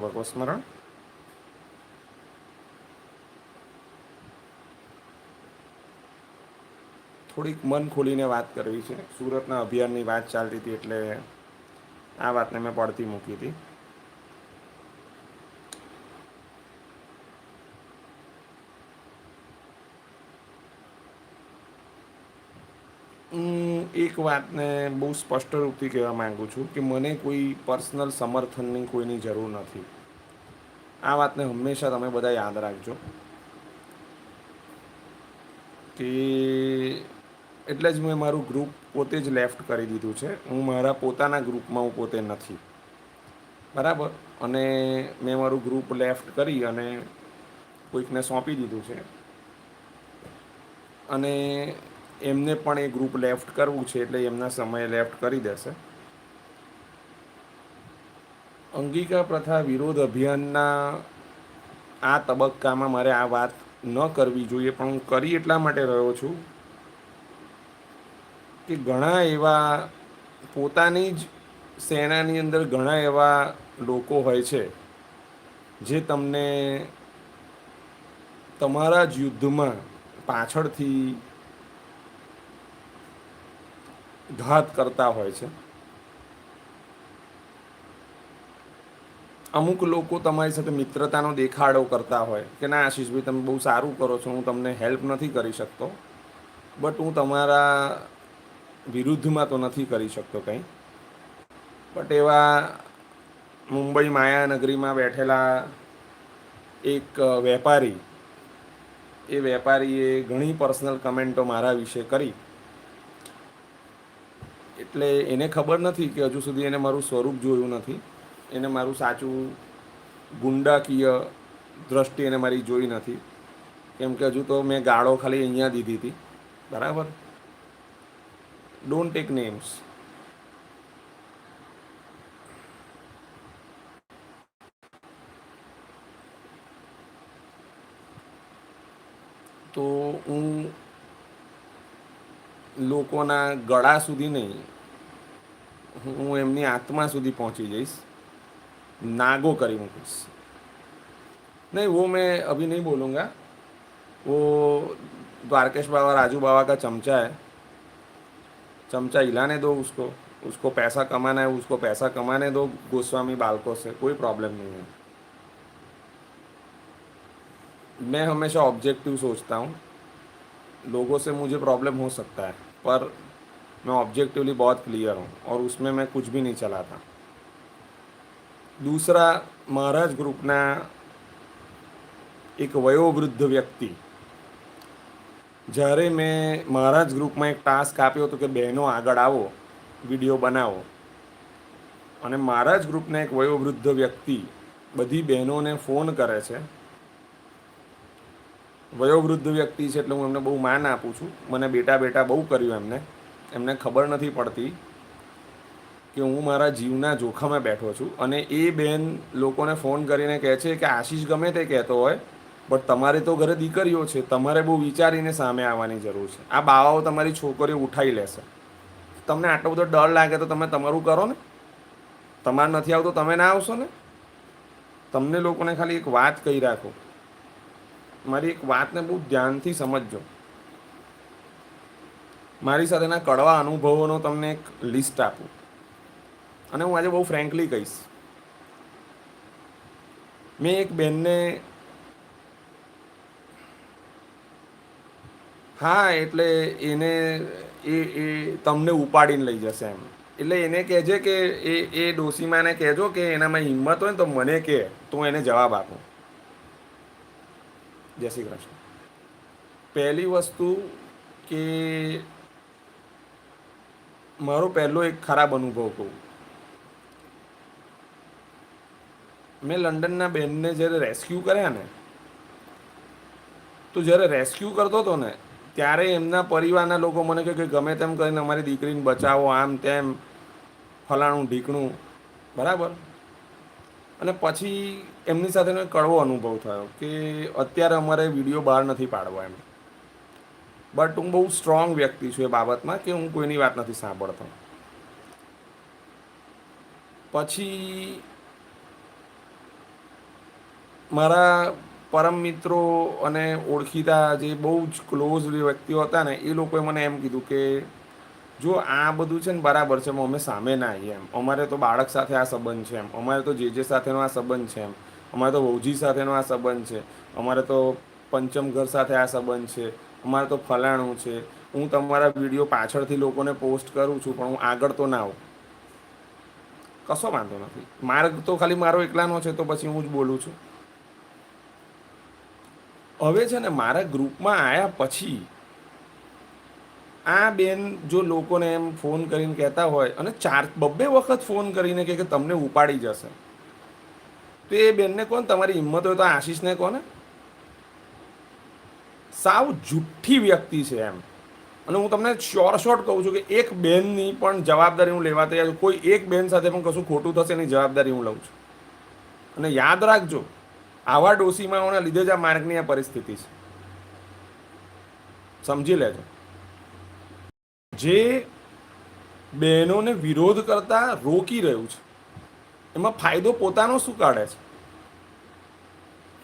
સ્મરણ થોડીક મન ખોલીને વાત કરવી છે. સુરતના અભિયાનની વાત ચાલતી હતી એટલે આ વાતને મેં પડતી મૂકી હતી હું એક વાતને બહુ સ્પષ્ટ રૂપથી કહેવા માંગુ છું કે મને કોઈ પર્સનલ સમર્થનની કોઈની જરૂર નથી. આ વાતને હંમેશા તમે બધા યાદ રાખજો. કે એટલે જ મેં મારું ગ્રુપ પોતે જ લેફ્ટ કરી દીધું છે. હું મારા પોતાના ગ્રુપમાં હું પોતે નથી. બરાબર? અને મેં મારું ગ્રુપ લેફ્ટ કરી અને કોઈકને સોંપી દીધું છે. અને એમને પણ એ ગ્રુપ લેફ્ટ કરવું છે એટલે એમના સમયે લેફ્ટ કરી દેશે. અંગિકા પ્રથા વિરોધ અભિયાનના આ તબક્કામાં મારે આ વાત ન કરવી જોઈએ, પણ હું કરી એટલા માટે રહ્યો છું કે ઘણા એવા પોતાની જ સેનાની અંદર ઘણા એવા લોકો હોય છે, જે તમને તમારા જ યુદ્ધમાં પાછળથી ઘાત કરતા હોય છે. અમુક લોકો તમારી સાથે મિત્રતાનો દેખાડો કરતા હોય કે ના આશીષભાઈ, તમે બહુ સારું કરો છો, હું તમને હેલ્પ નથી કરી શકતો બટ હું તમારા વિરુદ્ધમાં તો નથી કરી શકતો કંઈ. બટ એવા મુંબઈ માયાનગરીમાં બેઠેલા એક વેપારી, એ વેપારીએ ઘણી પર્સનલ કમેન્ટો મારા વિશે કરી. એટલે એને ખબર નથી કે હજુ સુધી એને મારું સ્વરૂપ જોયું નથી. એને મારું સાચું ગુંડાકીય દ્રષ્ટિ એને મારી જોઈ નથી. કેમ કે હજુ તો મેં ગાળો ખાલી અહીંયા દીધી હતી. બરાબર? ડોન્ટ ટેક નેમ્સ તો હું લોકોના ગળા સુધી નહીં હું એમની આત્મા સુધી પહોંચી જઈશ नागो करी मूकीस नहीं वो मैं अभी नहीं बोलूँगा वो द्वारकेश बाबा राजू बाबा का चमचा है चमचा हिलाने दो उसको उसको पैसा कमाना है उसको पैसा कमाने दो गोस्वामी बालकों से कोई प्रॉब्लम नहीं है मैं हमेशा ऑब्जेक्टिव सोचता हूँ लोगों से मुझे प्रॉब्लम हो सकता है पर मैं ऑब्जेक्टिवली बहुत क्लियर हूँ और उसमें मैं कुछ भी नहीं चलाता दूसरा મહારાજ ગ્રુપના એક વયોવૃદ્ધ વ્યક્તિ જ્યારે મેં મહારાજ ગ્રુપમાં એક ટાસ્ક આપ્યો હતો કે બહેનો આગળ આવો વીડિયો બનાવો અને મહારાજ ગ્રુપના એક વયોવૃદ્ધ વ્યક્તિ બધી બહેનોને ફોન કરે છે વયોવૃદ્ધ વ્યક્તિ છે એટલે હું એમને બહુ માન આપું છું. મને બેટા બેટા બહુ કર્યું એમને. એમને ખબર નથી પડતી કે હું મારા જીવના જોખમે બેઠો છું. અને એ બેન લોકોને ફોન કરીને કહે છે કે આશીષ ગમે તે કહેતો હોય, બટ તમારે તો ઘરે દીકરીઓ છે. તમારે બહુ વિચારીને સામે આવવાની જરૂર છે. આ બાવાઓ તમારી છોકરીઓ ઉઠાવી લેશે. તમને આટલો બધો ડર લાગે તો તમે તમારું કરો ને. તમારે નથી આવતો, તમે ના આવશો ને. તમને લોકોને ખાલી એક વાત કહી રાખો. મારી એક વાતને બહુ ધ્યાનથી સમજજો. મારી સાથેના કડવા અનુભવોનો તમને એક લિસ્ટ આપું. અને હું આજે બહુ ફ્રેન્કલી કહીશ. મેં એક બેનને હા, એટલે એને એ એ તમને ઉપાડીને લઈ જશે એમ. એટલે એને કહેજે કે એ એ ડોસીમાને કહેજો કે એનામાં હિંમત હોય ને તો મને કહે, તો એને જવાબ આપું. જય શ્રી કૃષ્ણ. પહેલી વસ્તુ કે મારો પહેલો એક ખરાબ અનુભવ કહું. મેં લંડનના બેનને જ્યારે રેસ્ક્યુ કર્યા ને, તો જ્યારે રેસ્ક્યુ કરતો હતો ને, ત્યારે એમના પરિવારના લોકો મને કહે કે ગમે તેમ કરીને અમારી દીકરીને બચાવો, આમ તેમ, ફલાણું ઢીકણું. બરાબર? અને પછી એમની એક કડવો અનુભવ થયો કે અત્યારે અમારે વીડિયો બહાર નથી પાડવો એમ. બટ હું બહુ સ્ટ્રોંગ વ્યક્તિ છું એ બાબતમાં કે હું કોઈની વાત નથી સાંભળતો. પછી મારા પરમ મિત્રો અને ઓળખીતા જે બહુ જ ક્લોઝ વ્યક્તિઓ હતા ને, એ લોકોએ મને એમ કીધું કે જો આ બધું છે ને બરાબર છે અમે સામે ના આવીએ એમ. અમારે તો બાળક સાથે આ સંબંધ છે એમ. અમારે તો જે જે સાથેનો આ સંબંધ છે એમ. અમારે તો વહુજી સાથેનો આ સંબંધ છે. અમારે તો પંચમ ઘર સાથે આ સંબંધ છે. અમારે તો ફલાણું છે. હું તમારા વીડિયો પાછળથી લોકોને પોસ્ટ કરું છું, પણ હું આગળ તો ના આવું. કશો વાંધો નથી. માર્ગ તો ખાલી મારો એકલાનો છે, તો પછી હું જ બોલું છું. હવે છે ને મારા ગ્રુપમાં આવ્યા પછી આ બેન જો લોકોને એમ ફોન કરીને કહેતા હોય અને ચાર, બબ્બે વખત ફોન કરીને કે તમને ઉપાડી જશે. તો એ બેનને કોણ? તમારી હિંમત હોય તો આશીષને કોને સાવ જુઠ્ઠી વ્યક્તિ છે એમ. અને હું તમને શ્યોર શોર્ટ કહું છું કે એક બેનની પણ જવાબદારી હું લેવા તૈયાર છું. કોઈ એક બેન સાથે પણ કશું ખોટું થશે એની જવાબદારી હું લઉં છું. અને યાદ રાખજો, આવા ડોસીમાઓના લીધે જ આ માર્ગની આ પરિસ્થિતિ છે. સમજી લેજો. જે બહેનોને વિરોધ કરતા રોકી રહ્યું છે. એમાં ફાયદો પોતાનો શું કાઢે છે?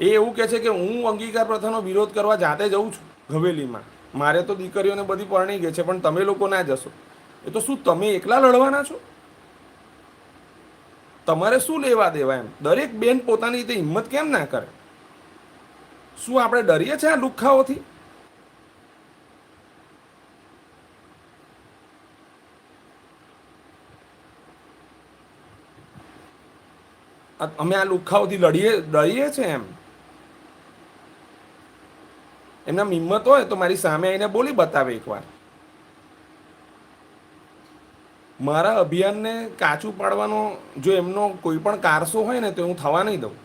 એ એવું કહે છે કે હું અંગીકાર પ્રથાનો વિરોધ કરવા જાતે જઉં છું, હવેલીમાં. મારે તો દીકરીઓને બધી પરણી ગઈ છે, પણ તમે લોકો ના જશો. એ તો શું તમે એકલા લડવાના છો? તમારે શું લેવા દેવા એમ? દરેક બેન પોતાની રીતે હિંમત કેમ ના કરે? શું આપણે ડરીએ છીએ આ લુખ્ખાઓથી અમે આ લુખ્ખાઓથી લડીએ, ડરીએ છે એમ. એમના હિંમત હોય તો મારી સામે આવીને બોલી બતાવે એકવાર. મારા અભિયાનને કાચું પાડવાનો જો એમનો કોઈ પણ કારસો હોય ને તો હું થવા નહીં દઉં.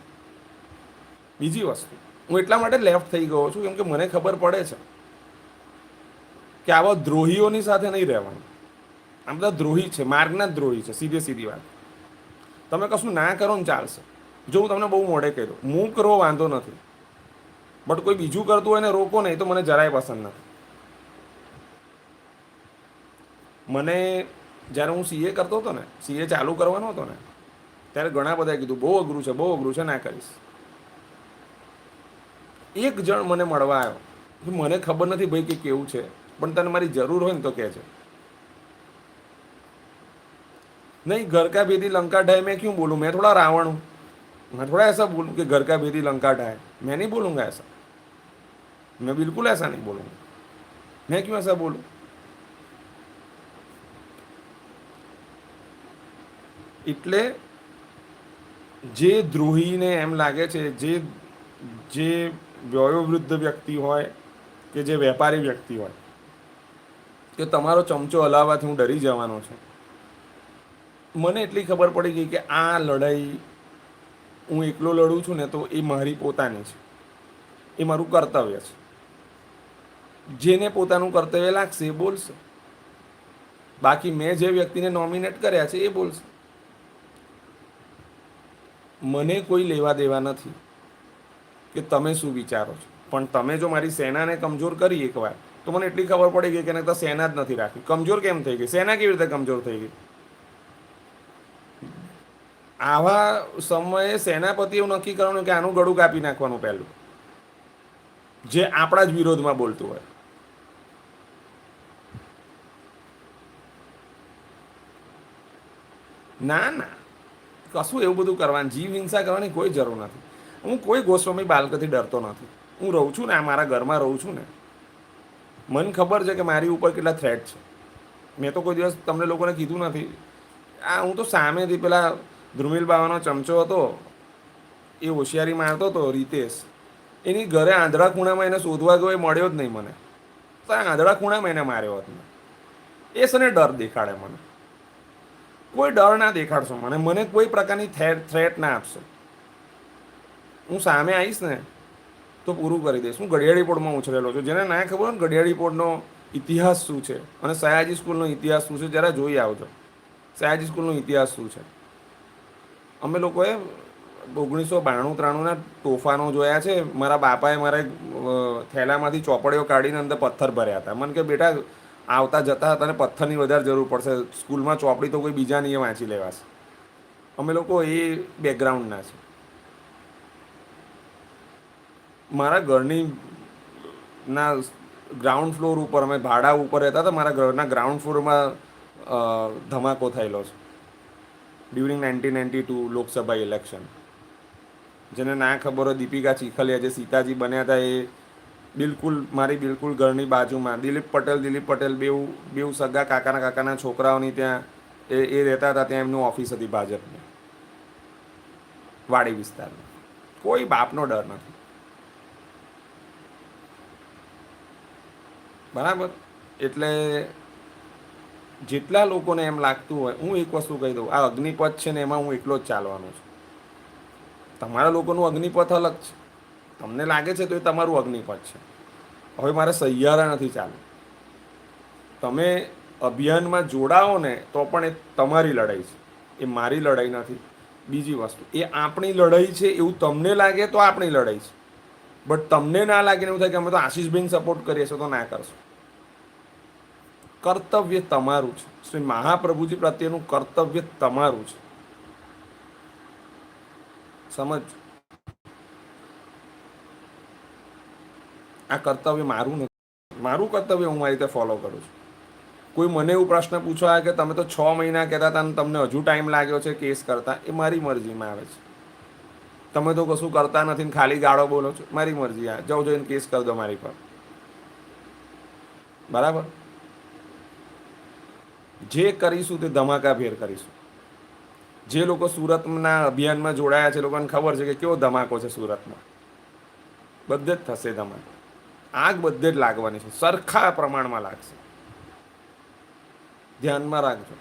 બીજી વસ્તુ, હું એટલા માટે લેફ્ટ થઈ ગયો છું, કેમ કે મને ખબર પડે છે કે આવા દ્રોહીઓની સાથે નહીં રહેવાનું. આ બધા દ્રોહી છે, માર્ગના દ્રોહી છે, સીધે સીધી વાત. તમે કશું ના કરો ને ચાલશે. જો હું તમને બહુ મોડે કહી દઉં હું કરવો વાંધો નથી. બટ કોઈ બીજું કરતું હોય ને રોકો નહીં તો મને જરાય પસંદ નથી. મને જ્યારે હું સીએ કરતો હતો ને સીએ ચાલુ કરવાનો હતો ને, ત્યારે ઘણા બધાએ કીધું, બહુ અઘરું છે, બહુ અઘરું છે, ના કરીશ. એક જણ મને મળવા આવ્યો. મને ખબર નથી ભાઈ કે કેવું છે, પણ તને મારી જરૂર હોય ને તો કહેજે नहीं घर का भेदी लंका ढाए मैं क्यों बोलूँ मैं थोड़ा रावण हूँ मैं थोड़ा ऐसा बोलूँ कि घर का भेदी लंका ढाए मैं नहीं बोलूँगा ऐसा मैं बिल्कुल ऐसा नहीं बोलूँगा मैं क्यों ऐसा बोलूँ એટલે જે દ્રોહીને એમ લાગે છે જે જે વયોવૃદ્ધ વ્યક્તિ હોય કે જે વેપારી વ્યક્તિ હોય કે તમારો ચમચો હલાવવાથી હું ડરી જવાનો છું મને એટલી ખબર પડી ગઈ કે આ લડાઈ હું એકલો લડું છું ને તો એ મારી પોતાની છે. એ મારું કર્તવ્ય છે. જેને પોતાનું કર્તવ્ય લાગશે એ બોલશે. બાકી મેં જે વ્યક્તિને નોમિનેટ કર્યા છે એ બોલશે. મને કોઈ લેવા દેવા નથી કે તમે શું વિચારો છો. પણ તમે જો મારી સેનાને કમજોર કરી એકવાર, તો મને એટલી ખબર પડી ગઈ કે એને તો સેના જ નથી રાખી. કમજોર કેમ થઈ ગઈ? સેના કેવી રીતે કમજોર થઈ ગઈ? આવા સમયે સેનાપતિ એવું નક્કી કરવાનું કે આનું ગળું કાપી નાખવાનું પહેલું. જે આપણા જ વિરોધમાં બોલતું હોય. ના ના. કશું એવું બધું કરવાનું, જીવ હિંસા કરવાની કોઈ જરૂર નથી. હું કોઈ ગોસ્વામી બાલકથી ડરતો નથી. હું રહું છું ને, આ મારા ઘરમાં રહું છું ને. મને ખબર છે કે મારી ઉપર કેટલા થ્રેટ છે. મેં તો કોઈ દિવસ તમને લોકોને કીધું નથી. આ હું તો સામેથી પેલા ધ્રુમિલ બાવાનો ચમચો હતો, એ હોશિયારી મારતો હતો રીતેશ. એની ઘરે આંધળા ખૂણામાં એને શોધવા ગયો મળ્યો જ નહીં મને. તો આંધળા ખૂણામાં એને માર્યો હતો. એ સને ડર દેખાડે મને. કોઈ ડર ના દેખાડશો મને મને કોઈ પ્રકારની થ્રેટ ના આપશો. હું સામે આવીશ ને, તો પૂરું કરી દઈશ. હું ઘડિયાળી પોળમાં ઉછરેલો છું. જેને ના ખબર હોય ને, ઘડિયાળી પોળનો ઇતિહાસ શું છે? અને સયાજી સ્કૂલનો ઇતિહાસ શું છે? જરા જોઈ આવજો. સયાજી સ્કૂલનો ઇતિહાસ શું છે? અમે લોકોએ ઓગણીસો બાણું ત્રાણુંના તોફાનો જોયા છે. મારા બાપાએ મારે થેલામાંથી ચોપડીઓ કાઢીને અંદર પથ્થર ભર્યા હતા. મને કે, બેટા, આવતા જતા હતા અને પથ્થરની વધારે જરૂર પડશે. સ્કૂલમાં ચોપડી તો કોઈ બીજાની એ વાંચી લેવાશે. અમે લોકો એ બેકગ્રાઉન્ડના છે. મારા ઘરની ના ગ્રાઉન્ડ ફ્લોર ઉપર, અમે ભાડા ઉપર રહેતા હતા. મારા ઘરના ગ્રાઉન્ડ ફ્લોરમાં ધમાકો થયેલો છે. During nineteen ninety two Lok Sabha election જેને ના ખબર હોય દીપિકા ચીખલિયા જે સીતાજી બન્યા હતા એ બિલકુલ, મારી બિલકુલ ઘરની બાજુમાં, દિલીપ પટેલ દિલીપ પટેલ બેઉ બેઉ સગા કાકાના કાકાના છોકરાઓની ત્યાં એ એ રહેતા હતા, ત્યાં એમનું ઓફિસ હતી ભાજપની. વાડી વિસ્તારમાં કોઈ બાપનો ડર નથી. બરાબર? એટલે જેટલા લોકોને એમ લાગતું હોય, હું એક વસ્તુ કહી દઉં, આ અગ્નિપથ છે ને એમાં હું એકલો જ ચાલવાનો છું. તમારા લોકોનું અગ્નિપથ અલગ છે. તમને લાગે છે તો એ તમારું અગ્નિપથ છે. હવે મારે સહિયારા નથી ચાલુ તમે અભિયાનમાં જોડાઓ ને તો પણ એ તમારી લડાઈ છે. એ મારી લડાઈ નથી. બીજી વસ્તુ, એ આપણી લડાઈ છે એવું તમને લાગે તો આપણી લડાઈ છે. બટ તમને ના લાગે એવું થાય કે અમે તો આશીષબેન સપોર્ટ કરીએ છીએ તો ના કરશો. કર્તવ્ય તમારું છે. શ્રી મહાપ્રભુજી પ્રત્યેનું કર્તવ્ય તમારું છે. સમજ? આ કર્તવ્ય મારું નથી. મારું કર્તવ્ય હું મારી રીતે ફોલો કરું છું. કોઈ મને એવું પ્રશ્ન પૂછવા કે તમે તો છ મહિના કહેતા હતા અને તમને હજુ ટાઈમ લાગ્યો છે કેસ કરતા, એ મારી મરજીમાં આવે છે. તમે તો કશું કરતા નથી ને ખાલી ગાળો બોલો છો. મારી મરજી આ. જાઉં જઈને કેસ કરી દો મારી પર. બરાબર? જે કરીશું તે ધમાકાભેર કરીશું. જે લોકો સુરતના અભિયાનમાં જોડાયા છે લોકોને ખબર છે કે કેવો ધમાકો છે સુરતમાં બધે જ થશે ધમાકો. આગ બધે જ લાગવાની છે. સરખા પ્રમાણમાં લાગશે. ધ્યાનમાં રાખજો.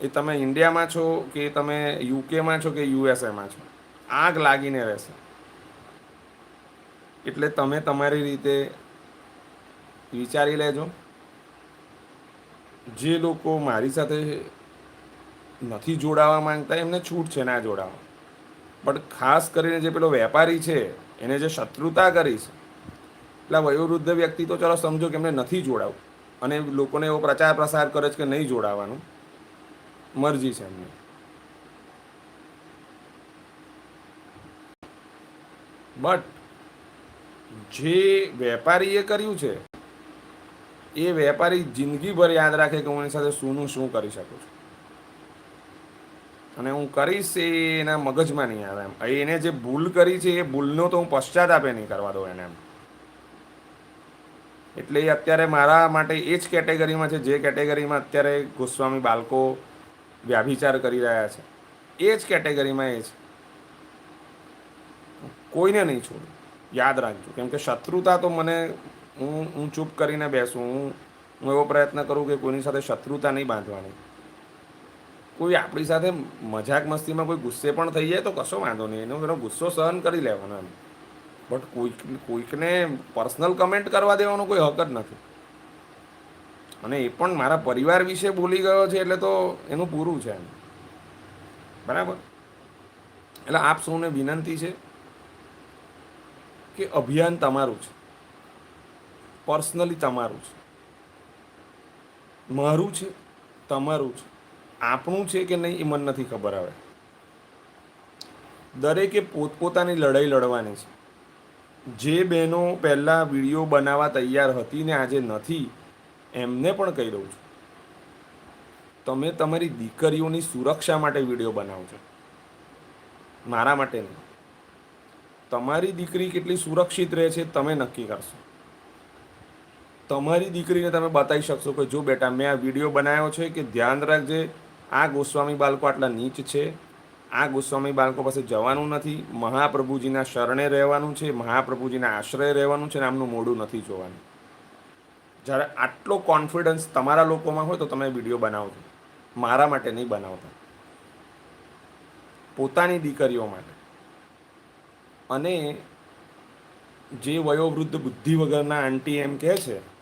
એ તમે ઇન્ડિયામાં છો કે તમે યુકેમાં છો કે યુએસએમાં છો? આગ લાગીને રહેશે. એટલે તમે તમારી રીતે વિચારી લેજો. જે લોકો મારી સાથે નથી જોડાવા માંગતા, એમને છૂટ છે ના જોડાવા. બટ ખાસ કરીને જે પેલો વેપારી છે, એને જે શત્રુતા કરી છે એટલે વયોવૃદ્ધ વ્યક્તિ તો ચલો સમજો કે એમને નથી જોડાવું. અને લોકોને એવો પ્રચાર પ્રસાર કરે છે કે નહીં જોડાવાનું. મરજી છે એમની. બટ જે વેપારીએ કર્યું છે એ વેપારી જિંદગીભર યાદ રાખે કે હું એની સાથે શુંનું શું કરી શકું છું. અને હું કરીશ એ એના મગજમાં નહીં આવે એમ. એને જે ભૂલ કરી છે એ ભૂલનો તો હું પશ્ચાતાપે નહીં કરવા દઉં એને એમ. એટલે એ અત્યારે મારા માટે એ જ કેટેગરીમાં છે, જે કેટેગરીમાં અત્યારે ગોસ્વામી બાળકો વ્યાભિચાર કરી રહ્યા છે. એ જ કેટેગરીમાં એ છે. કોઈને નહીં છોડું. યાદ રાખજો. કેમ કે શત્રુતા તો મને હું હું ચૂપ કરીને બેસું, હું હું એવો પ્રયત્ન કરું કે કોઈની સાથે શત્રુતા નહીં બાંધવાની. કોઈ આપણી સાથે મજાક મસ્તીમાં કોઈ ગુસ્સે પણ થઈ જાય તો કશો વાંધો નહીં. એનો એનો ગુસ્સો સહન કરી લેવાનો એમ. બટ કોઈક, કોઈકને પર્સનલ કમેન્ટ કરવા દેવાનો કોઈ હક જ નથી. અને એ પણ મારા પરિવાર વિશે બોલી ગયો છે એટલે તો એનું પૂરું છે એમ. બરાબર? એટલે આપ સૌને વિનંતી છે કે અભિયાન તમારું છે. પર્સનલી તમારું છે. મારું છે, તમારું છે. આપણું છે કે નહીં એ મને નથી ખબર આવે દરેકે પોતપોતાની લડાઈ લડવાની છે. જે બહેનો પહેલાં વીડિયો બનાવવા તૈયાર હતી ને આજે નથી, એમને પણ કહી દઉં છું. તમે તમારી દીકરીઓની સુરક્ષા માટે વીડિયો બનાવજો મારા માટે નહીં. તમારી દીકરી કેટલી સુરક્ષિત રહે છે, તમે નક્કી કરશો. તમારી દીકરીને તમે બતાવી શકશો કે જો બેટા, મેં આ વીડિયો બનાવ્યો છે કે ધ્યાન રાખજે, આ ગોસ્વામી બાળકો આટલા નીચ છે, આ ગોસ્વામી બાળકો પાસે જવાનું નથી, મહાપ્રભુજીના શરણે રહેવાનું છે, મહાપ્રભુજીના આશ્રય રહેવાનું છે ને આમનું મોઢું નથી જોવાનું. જ્યારે આટલો કોન્ફિડન્સ તમારા લોકોમાં હોય તો તમે વીડિયો બનાવજો. મારા માટે નહીં બનાવતા. પોતાની દીકરીઓ માટે. અને જે વયોવૃદ્ધ બુદ્ધિ વગરના આંટી એમ કહે છે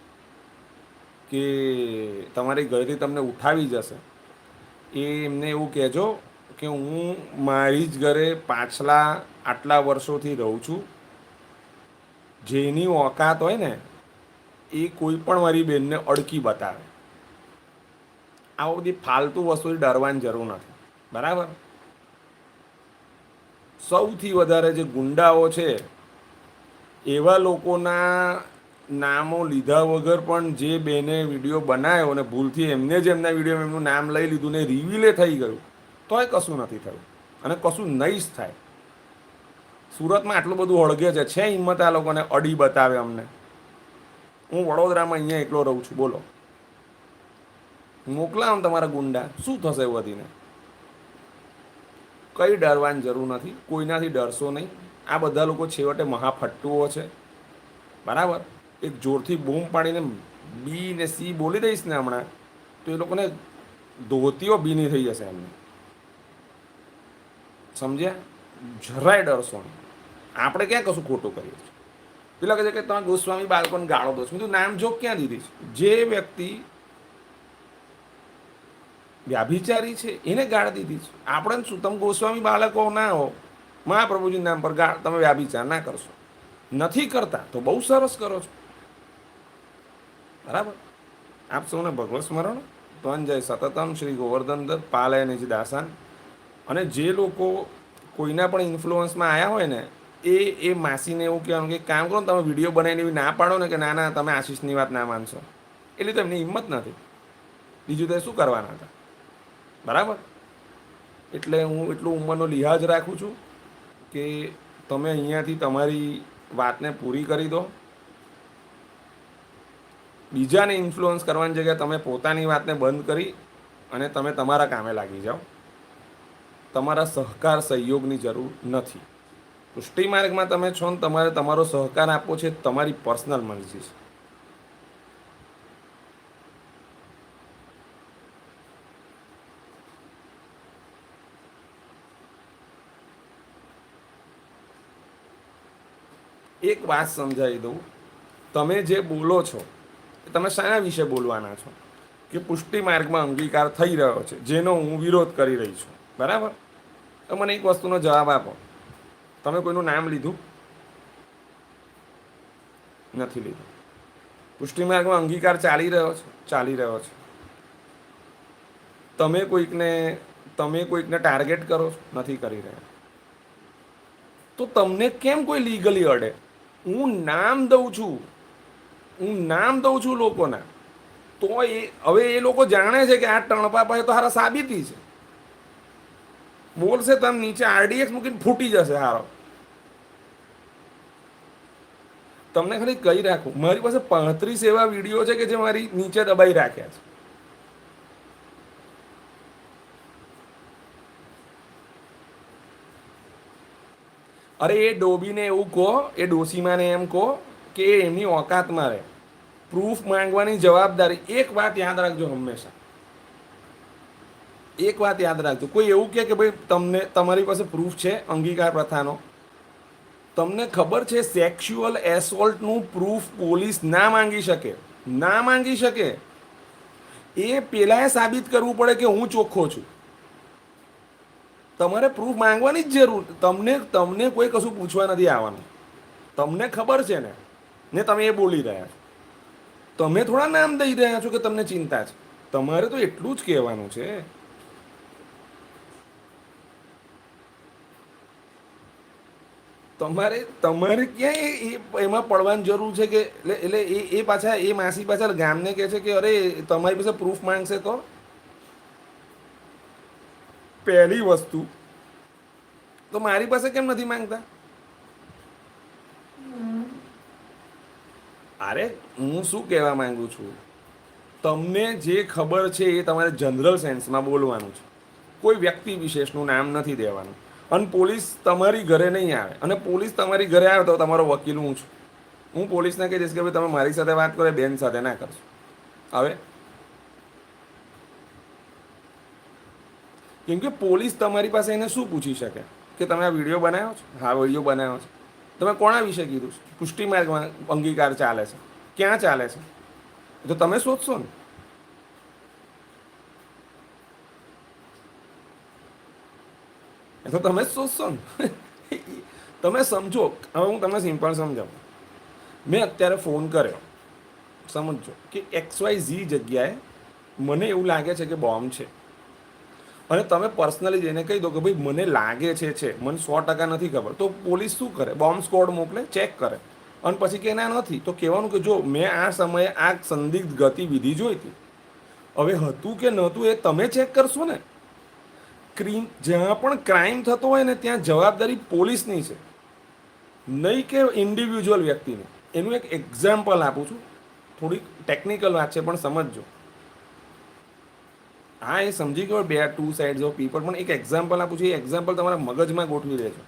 કે તમારી ઘરેથી તમને ઉઠાવી જશે, એ એમને એવું કહેજો કે હું મારી જ ઘરે પાછલા આટલા વર્ષોથી રહું છું. જેની ઓકાત હોય ને, એ કોઈ પણ મારી બેનને અડકી બતાવે. આ બધી ફાલતુ વસ્તુથી ડરવાની જરૂર નથી. બરાબર? સૌથી વધારે જે ગુંડાઓ છે, એવા લોકોના નામો લીધા વગર પણ જે બેને વીડિયો બનાવ્યો અને ભૂલથી એમને જ એમના વિડીયોમાં એમનું નામ લઈ લીધું ને રિવીલે થઈ ગયું તોય કશું નથી થયું. અને કશું નહીં જ થાય. સુરતમાં આટલું બધું હળગે છે છે હિંમત આ લોકોને અડી બતાવે અમને. હું વડોદરામાં અહીંયા એકલો રહું છું, બોલો. મોકલાવ તમારા ગુંડા, શું થશે વધીને કંઈ ડરવાની જરૂર નથી, કોઈનાથી ડરશો નહીં. આ બધા લોકો છેવટે મહાફટ્ટુઓ છે. બરાબર? એક જોરથી બૂમ પાડીને બી ને સી બોલી દઈશ ને હમણાં, તો એ લોકોને ધોતીઓ બીની થઈ જશે એમને. સમજ્યા? જરાય ડરશો નહીં. આપણે ક્યાં કશું ખોટું કરીએ છીએ? પેલા કહે છે કે તમે ગોસ્વામી બાળકોને ગાળો દો છો. નામ જોગ ક્યાં દીધી છે? જે વ્યક્તિ વ્યાભિચારી છે, એને ગાળ દીધી છે. આપણે શું, તમે ગોસ્વામી બાળકો ના હો. મહાપ્રભુજી નામ પર ગાળ, તમે વ્યાભિચાર ના કરશો. નથી કરતા, તો બહુ સરસ કરો છો. બરાબર? આપ સૌને ભગવત સ્મરણ. તંજય સતતમ શ્રી ગોવર્ધન દત્ત, પાલય દાસાન. અને જે લોકો કોઈના પણ ઇન્ફ્લુઅન્સમાં આવ્યા હોય ને, એ એ માસીને એવું કહેવાનું કે, કામ કરો તમે વીડિયો બનાવીને એવી ના પાડો ને કે ના ના, તમે આશીષની વાત ના માનશો. એટલી તો એમની હિંમત નથી. બીજું તો શું કરવાના હતા? બરાબર? એટલે હું એટલું ઉંમરનો લિહાજ રાખું છું કે, તમે અહીંયાથી તમારી વાતને પૂરી કરી દો. બીજાને ઇન્ફ્લુઅન્સ કરવાની જગ્યાએ તમે પોતાની વાતને બંધ કરી અને તમે તમારા કામે લાગી જાઓ. તમારા સહકાર સહયોગની જરૂર નથી. પુષ્ટિ માર્ગમાં તમે છો ને તમારે તમારો સહકાર આપવો છે તમારી પર્સનલ મરજી છે. એક વાત સમજાવી દઉં. તમે જે બોલો છો તમે શાના વિશે બોલવાના છો? કે પુષ્ટિ માર્ગમાં અંગીકાર થઈ રહ્યો છે, જેનો હું વિરોધ કરી રહી છું. બરાબર? તો મને એક વસ્તુનો જવાબ આપો. તમે કોઈનું નામ લીધું? નથી લીધું. પુષ્ટિ માર્ગમાં અંગીકાર ચાલી રહ્યો છે, ચાલી રહ્યો છે. તમે કોઈકને તમે કોઈકને ટાર્ગેટ કરો છો? નથી કરી રહ્યા. તો તમને કેમ કોઈ લીગલી અડે? હું નામ દઉં છું. હું નામ દઉં છું લોકોના, તો એ, હવે એ લોકો જાણે છે કે આ ટણપા પાસે તો હારા સાબિતી છે. બોલશે તમે નીચે આરડીએક્સ મૂકીને ફૂટી જશે હારો. તમને ખાલી કહી રાખું, મારી પાસે પાંત્રીસ એવા વીડિયો છે કે જે મારી નીચે દબાઈ રાખ્યા છે. અરે એ ડોબીને એવું કહો, એ ડોસીમાને એમ કહો કે એમની ઓકાતમાં રહે. પ્રૂફ માંગવાની જવાબદારી, એક વાત યાદ રાખજો હંમેશા. એક વાત યાદ રાખજો. કોઈ એવું કહે કે ભાઈ, તમને, તમારી પાસે પ્રૂફ છે અંગીકાર પ્રથાનો. તમને ખબર છે સેક્સ્યુઅલ એસોલ્ટનું પ્રૂફ પોલીસ ના માંગી શકે? ના માંગી શકે? એ પેલાએ સાબિત કરવું પડે કે હું ચોખ્ખો છું. તમારે પ્રૂફ માંગવાની જ જરૂર. તમને તમને કોઈ કશું પૂછવા નથી આવવાનું. તમને ખબર છે ને? ને તમે એ બોલી રહ્યા છો. તમે થોડા નામ દઈ રહ્યા છો કે તમને ચિંતા છે? તમારે તો એટલું જ કહેવાનું છે. તમારે તમારે ક્યાં એ એ- એમાં પડવાની જરૂર છે કે એટલે એટલે એ એ પાછા, એ માસી પાછા ગામને કહે છે કે, અરે, તમારી પાસે પ્રૂફ માંગશે તો? પહેલી વસ્તુ, તો મારી પાસે કેમ નથી માંગતા? અરે હું શું કહેવા માંગુ છું? તમને જે ખબર છે એ તમારે જનરલ સેન્સમાં બોલવાનું છે. કોઈ વ્યક્તિ વિશેષનું નામ નથી દેવાનું. અને પોલીસ તમારી ઘરે નહીં આવે. અને પોલીસ તમારી ઘરે આવે તો તમારો વકીલ હું છું. હું પોલીસને કહી દઈશ કે ભાઈ, તમે મારી સાથે વાત કરો બેન સાથે ના કરશો. હવે? કેમ કે પોલીસ તમારી પાસે એને શું પૂછી શકે? કે તમે આ વીડિયો બનાવ્યો છો? હા, વીડિયો બનાવ્યો છે. તમે કોણા વિશે કીધું છે? પુષ્ટિ માર્ગમાં અંગીકાર ચાલે છે. ક્યાં ચાલે છે? તો તમે શોધશો ને. એ તો તમે જ શોધશો ને. તમે સમજો. હવે હું તમને સિમ્પલ સમજાવું. મેં અત્યારે ફોન કર્યો. સમજો કે એક્સ વાય ઝી જગ્યાએ મને એવું લાગે છે કે બોમ્બ છે. અને તમે પર્સનલી જઈને કહી દો કે ભાઈ મને લાગે છે છે, મને સો ટકા નથી ખબર, તો પોલીસ શું કરે? બોમ્બ સ્કોડ મોકલે ચેક કરે. અને પછી કે ના નથી, તો કહેવાનું કે જો મેં આ સમયે આ સંદિગ્ધ ગતિવિધિ જોઈ હતી હવે હતું કે નહોતું એ તમે ચેક કરશો ને. ક્રીમ જ્યાં પણ ક્રાઇમ થતો હોય ને, ત્યાં જવાબદારી પોલીસની છે. નહીં કે ઇન્ડિવિજ્યુઅલ વ્યક્તિની. એનું એક એક્ઝામ્પલ આપું છું. થોડીક ટેકનિકલ વાત છે, પણ સમજજો. હા, એ સમજી ગયો, બે ટુ સાઇડ્સ ઓફ પીપલ પણ એક એક્ઝામ્પલ આપું છું, એ એક્ઝામ્પલ તમારા મગજમાં ગોઠવી દેજો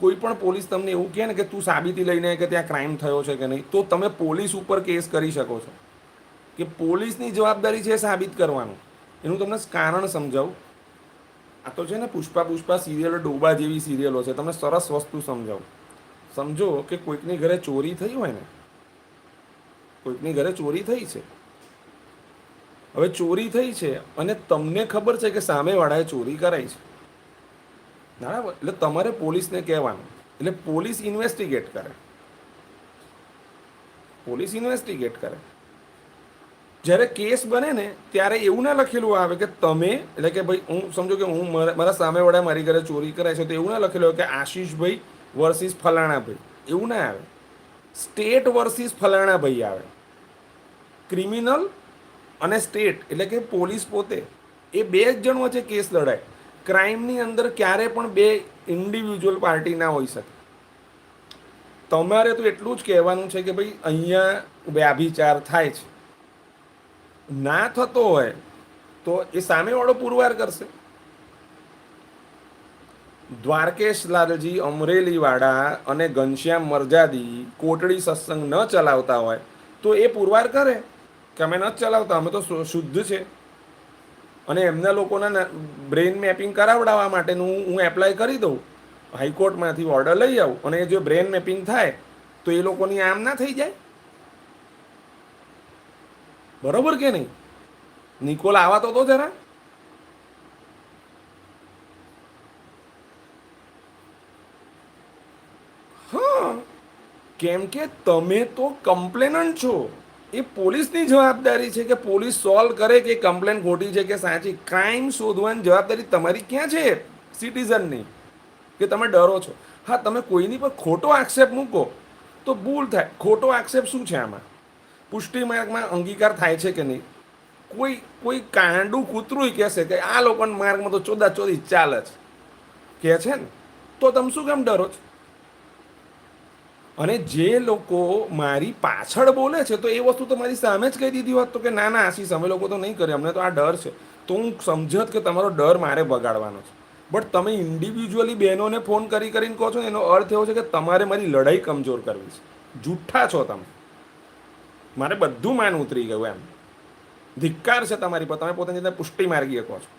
કોઈ પણ પોલીસ તમને એવું કહે ને કે તું સાબિતી લઈને કે ત્યાં ક્રાઇમ થયો છે કે નહીં, તો તમે પોલીસ ઉપર કેસ કરી શકો છો. કે પોલીસની જવાબદારી છે સાબિત કરવાનું. એનું તમને કારણ સમજાવું. આ તો છે ને પુષ્પા પુષ્પા સિરિયલો ડોબા જેવી સિરિયલો છે. તમને સરસ વસ્તુ સમજાવું. સમજો કે કોઈકની ઘરે ચોરી થઈ હોય ને, કોઈકની ઘરે ચોરી થઈ છે હવે ચોરી થઈ છે અને તમને ખબર છે કે સામેવાળાએ ચોરી કરાઈ છે. બરાબર? એટલે તમારે પોલીસને કહેવાનું. એટલે પોલીસ ઇન્વેસ્ટિગેટ કરે. પોલીસ ઇન્વેસ્ટિગેટ કરે. જ્યારે કેસ બને ને, ત્યારે એવું ના લખેલું આવે કે તમે, એટલે કે ભાઈ હું સમજો કે હું મારા સામેવાળા મારી ઘરે ચોરી કરાય છે તો એવું ના લખેલું કે આશીષભાઈ વર્સિસ ફલાણાભાઈ. એવું ના આવે. સ્ટેટ વર્સિસ ફલાણાભાઈ આવે. ક્રિમિનલ અને સ્ટેટ એટલે કે પોલીસ પોતે, એ બે જ જણ વચ્ચે કેસ લડાય. ક્રાઇમની અંદર ક્યારે પણ બે ઇન્ડિવિજ્યુઅલ પાર્ટી ના હોઈ શકે. તમારે તો એટલું જ કહેવાનું છે કે ભાઈ, અહીંયા વ્યાભિચાર થાય છે. ના થતો હોય, તો એ સામેવાળો પુરવાર કરશે. દ્વારકેશ લાલજી, અમરેલીવાળા અને ઘનશ્યામ મરજાદી કોટડી સત્સંગ ન ચલાવતા હોય, તો એ પુરવાર કરે. કે અમે ન ચલાવતા, અમે તો શુદ્ધ છે. અને એમના લોકોના બ્રેઇન મેપિંગ કરાવડાવવા માટેનું હું એપ્લાય કરી દઉં. હાઈકોર્ટમાંથી ઓર્ડર લઈ આવું અને જો બ્રેન મેપિંગ થાય, તો એ લોકોની આમ ના થઈ જાય. બરોબર કે નહીં? નિકોલ, આવા તો જરા. હા. કેમ કે તમે તો કમ્પ્લેનન્ટ છો. એ પોલીસની જવાબદારી છે કે પોલીસ સોલ્વ કરે કે કમ્પ્લેન ખોટી છે કે સાચી. ક્રાઇમ શોધવાની જવાબદારી તમારી ક્યાં છે? સિટીઝનની કે તમે ડરો છો. હા, તમે કોઈની પર ખોટો આક્ષેપ મૂકો તો ભૂલ થાય. ખોટો આક્ષેપ શું છે આમાં? પુષ્ટિ માર્ગમાં અંગીકાર થાય છે કે નહીં? કોઈ કોઈ કાંડું કૂતરું કહેશે કે આ લોકોના માર્ગમાં તો ચોદા ચોદી ચાલે છે કહે છે ને? તો તમે શું કેમ ડરો છો? અને જે લોકો મારી પાછળ બોલે છે, તો એ વસ્તુ તો મારી સામે જ કહી દીધી હોત તો કે ના ના આશીષ અમે લોકો તો નહીં કરે, અમને તો આ ડર છે. તો હું સમજત કે તમારો ડર મારે બગાડવાનો છે. બટ તમે ઇન્ડિવિજ્યુઅલી બહેનોને ફોન કરી કરીને કહો છો એનો અર્થ એવો છે કે તમારે મારી લડાઈ કમજોર કરવી છે. જૂઠા છો તમે. મારે બધું માન ઉતરી ગયું એમ. ધિક્કાર છે તમારી પર, તમે પોતાની રીતે પુષ્ટિ માર્ગીય કહો છો.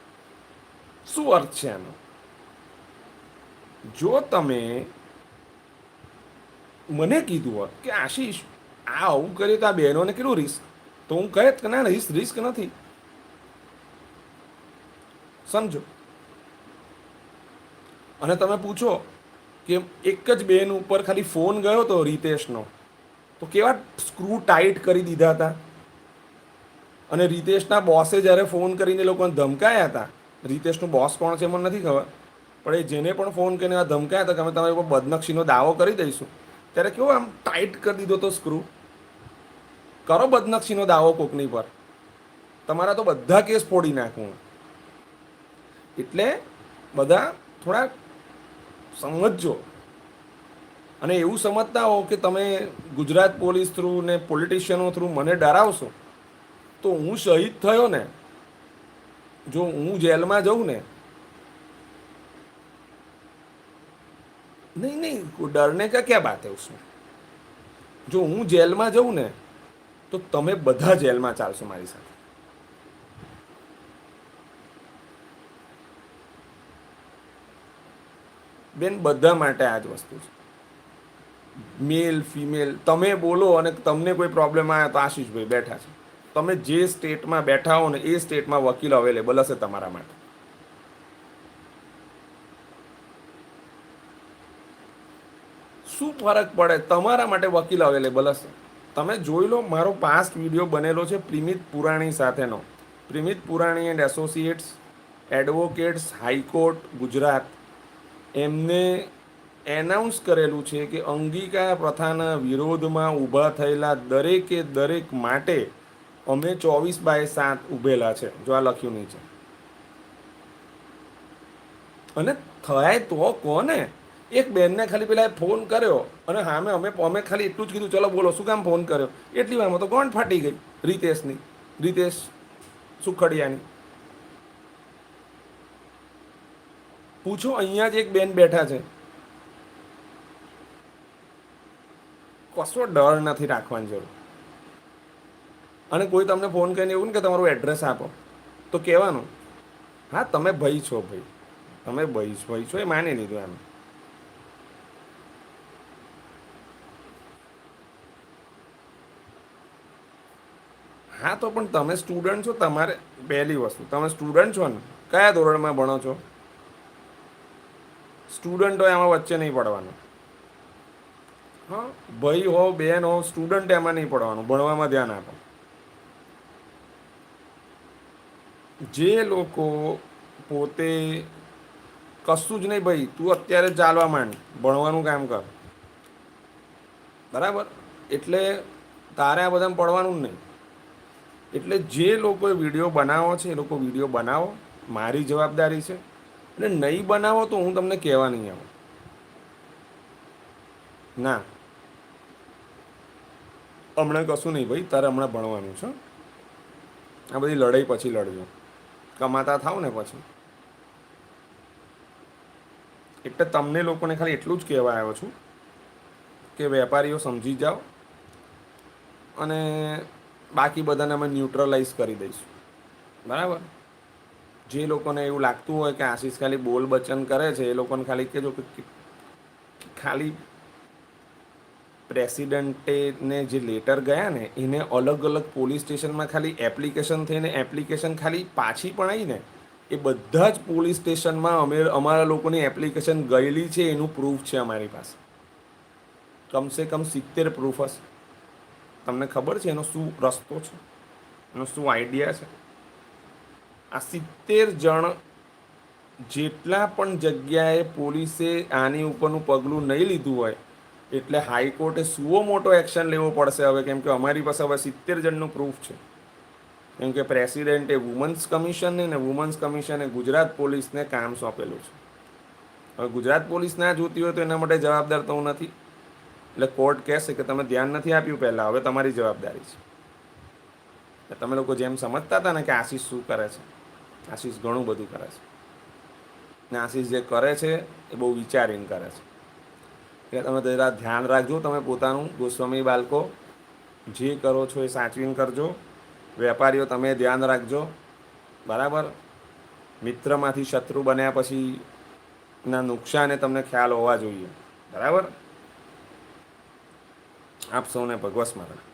શું અર્થ છે એનો? જો તમે મને કીધું હોત કે, આશીષ, આ આવું કરીએ તો આ બહેનોને કેટલું રિસ્ક તો હું કહેત કે ના રિસ્ક રિસ્ક નથી. સમજો. અને તમે પૂછો કે એક જ બેન ઉપર ખાલી ફોન ગયો હતો રીતેશનો, તો કેવા સ્ક્રૂ ટાઈટ કરી દીધા હતા? અને રીતેશના બોસે જ્યારે ફોન કરીને લોકોને ધમકાયા હતા, રીતેશનો બોસ કોણ છે મને નથી ખબર, પણ એ જેને પણ ફોન કરીને ધમકાયા હતા, કે અમે તમારી ઉપર બદનક્ષીનો દાવો કરી દઈશું. ત્યારે કેવો આમ ટાઈટ કરી દીધો તો સ્ક્રૂ કરો બદનક્ષીનો દાવો કોકની પર. તમારા તો બધા કેસ ફોડી નાખું એટલે બધા થોડા સમજજો. અને એવું સમજતા હો કે તમે ગુજરાત પોલીસ થ્રુ ને પોલિટિશિયનો થ્રુ મને ડરાવશો, તો હું શહીદ થયો ને. જો હું જેલમાં જઉં ને નહીં નહીં ડરને કા ક્યાં બાત है उसमें જો હું જેલમાં જઉં ને તો તમે બધા જેલમાં ચાલશો મારી સાથે બેન બધા માટે આ જ વસ્તુ છે મેલ ફિમેલ તમે બોલો અને તમને કોઈ પ્રોબ્લેમ આવે તો આશીષભાઈ બેઠા છે તમે જે સ્ટેટમાં બેઠા હો ને એ સ્ટેટમાં વકીલ અવેલેબલ હશે તમારા માટે શું ફરક પડે? તમારા માટે વકીલ અવેલેબલ હશે. તમે જોઈ લો, મારો પાસ્ટ વીડિયો બનેલો છે પ્રિમિત પુરાણી સાથેનો. Primit Purani and associates advocates high court Gujarat. એમને એનાઉન્સ કરેલું છે કે અંગિકા પ્રથાના વિરોધમાં ઊભા થયેલા દરેકે દરેક માટે અમે ચોવીસ બાય સાત ઊભેલા છે. જો આ લખ્યું નહીં છે. અને થાય તો કોને? એક બેનને ખાલી પેલા ફોન કર્યો અને હામે અમે અમે ખાલી એટલું જ કીધું, ચલો બોલો, શું કામ ફોન કર્યો? એટલી વારમાં તો ગોંઠ ફાટી ગઈ? રીતેશની, રીતેશ સુખડિયાની. પૂછો, અહીંયા જ એક બેન બેઠા છે. કશો ડર નથી રાખવાની જરૂર. અને કોઈ તમને ફોન કરીને એવું ને કે તમારું એડ્રેસ આપો. તો કહેવાનું, હા, તમે ભાઈ છો ભાઈ. તમે ભાઈ ભાઈ છો એ માની લીધું એમ. હા, તો પણ તમે સ્ટુડન્ટ છો, તમારે પહેલી વસ્તુ. તમે સ્ટુડન્ટ છો ને, કયા ધોરણમાં ભણો છો? સ્ટુડન્ટ હોય એમાં વચ્ચે નહીં પડવાનું. હા, ભાઈ હો, બેન હો સ્ટુડન્ટ એમાં નહીં પડવાનું, ભણવામાં ધ્યાન આપો. જે લોકો પોતે કશું જ નહીં, ભાઈ, તું અત્યારે ચાલવા માંડ, ભણવાનું કામ કર. બરાબર? એટલે તારે આ બધામાં પડવાનું જ નહીં. એટલે જે લોકોએ વીડિયો બનાવો છે, એ લોકો વીડિયો બનાવો. મારી જવાબદારી છે. અને નહીં બનાવો તો હું તમને કહેવા નહીં આવું. ના. હમણાં કશું નહીં ભાઈ, તારે હમણાં ભણવાનું છે આ બધી લડાઈ પછી લડજો. કમાતા થાવ ને પછી. એટલે તમને લોકોને ખાલી એટલું જ કહેવા આવ્યો છું કે વેપારીઓ સમજી જાઓ. અને બાકી બધાને અમે ન્યુટ્રલાઇઝ કરી દઈશું. બરાબર? જે લોકોને એવું લાગતું હોય કે આશીષ ખાલી બોલ બચન કરે છે, એ લોકોને ખાલી કહેજો કે ખાલી પ્રેસિડેન્ટેને જે લેટર ગયા ને, એને અલગ અલગ પોલીસ સ્ટેશનમાં ખાલી એપ્લિકેશન થઈને એપ્લિકેશન ખાલી પાછી પણ આવી ને, એ બધા જ પોલીસ સ્ટેશનમાં અમે અમારા લોકોની એપ્લિકેશન ગયેલી છે, એનું પ્રૂફ છે અમારી પાસે. કમસે કમ સિત્તેર પ્રૂફ હશે. તમને ખબર છે એનો શું રસ્તો છે? એનો શું આઈડિયા છે? આ સિત્તેર જણ જેટલા પણ જગ્યાએ પોલીસે આની ઉપરનું પગલું નહીં લીધું હોય, એટલે હાઈકોર્ટે સુઓ મોટો એક્શન લેવો પડશે હવે, કેમ કે અમારી પાસે હવે સિત્તેર જણનું પ્રૂફ છે. કેમ કે પ્રેસિડેન્ટે વુમન્સ કમિશનને ને વુમન્સ કમિશને ગુજરાત પોલીસને કામ સોંપેલું છે. હવે ગુજરાત પોલીસ ના જોતી હોય તો એના માટે જવાબદાર તો હું નથી. એટલે કોર્ટ કહેશે કે તમે ધ્યાન નથી આપ્યું પહેલાં, હવે તમારી જવાબદારી છે. તમે લોકો જેમ સમજતા હતા ને કે આશીષ શું કરે છે, આશીષ ઘણું બધું કરે છે. ને આશીષ જે કરે છે એ બહુ વિચારીને કરે છે. એટલે તમે જરા ધ્યાન રાખજો, તમે પોતાનું ગોસ્વામી બાળકો, જે કરો છો એ સાચવીને કરજો. વેપારીઓ, તમે ધ્યાન રાખજો. બરાબર? મિત્રમાંથી શત્રુ બન્યા પછી ના નુકસાને તમને ખ્યાલ હોવા જોઈએ. બરાબર? આપ સૌને ભગવત સ્મરણ.